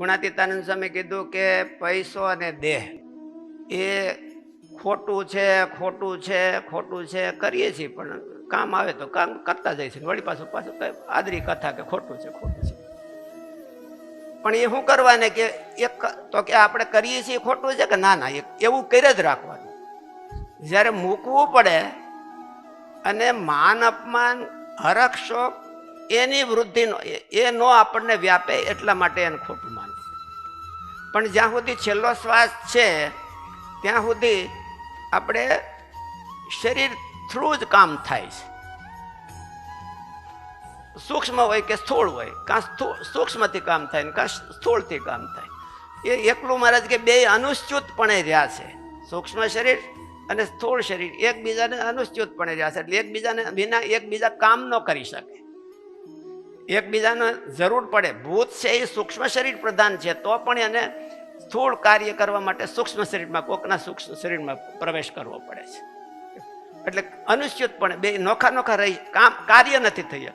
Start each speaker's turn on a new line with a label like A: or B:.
A: ગુણાતીતાનંદ સ્વામી કીધું કે પૈસો અને દેહ એ ખોટું છે ખોટું છે ખોટું છે, કરીએ છીએ, પણ કામ આવે તો કામ કરતા જાય છે. વળી પાછું પાછું આદરી કથા કે ખોટું છે ખોટું છે. પણ એ શું કરવાને કે એક તો કે આપણે કરીએ છીએ ખોટું છે કે ના ના એવું કરી જ રાખવાનું. જ્યારે મૂકવું પડે અને માન અપમાન, હરખ એની વૃદ્ધિનો, એ- નો આપણને વ્યાપે એટલા માટે એને ખોટું પણ જ્યાં સુધી છેલ્લો શ્વાસ છે, ત્યાં સુધી આપણે શરીર થ્રુ જ કામ થાય છે. સૂક્ષ્મ હોય કે સ્થૂળ હોય, કાં સૂક્ષ્મથી કામ થાય ને કાં સ્થૂળથી કામ થાય. એ એકલું મહારાજ કે બે અનુચ્યુતપણે રહ્યા છે. સૂક્ષ્મ શરીર અને સ્થૂળ શરીર, એકબીજાને અનુચ્યુતપણે રહ્યા છે. એટલે એકબીજાને વિના એકબીજા કામ ન કરી શકે. એકબીજાને જરૂર પડે. ભૂત છે એ સૂક્ષ્મ શરીર પ્રધાન છે, તો પણ એને સ્થૂળ કાર્ય કરવા માટે સૂક્ષ્મ શરીરમાં, કોકના સૂક્ષ્મ શરીરમાં પ્રવેશ કરવો પડે છે. એટલે અનુચ્યુતપણે બે નોખા નોખા રહી, કામ કાર્ય નથી થઈ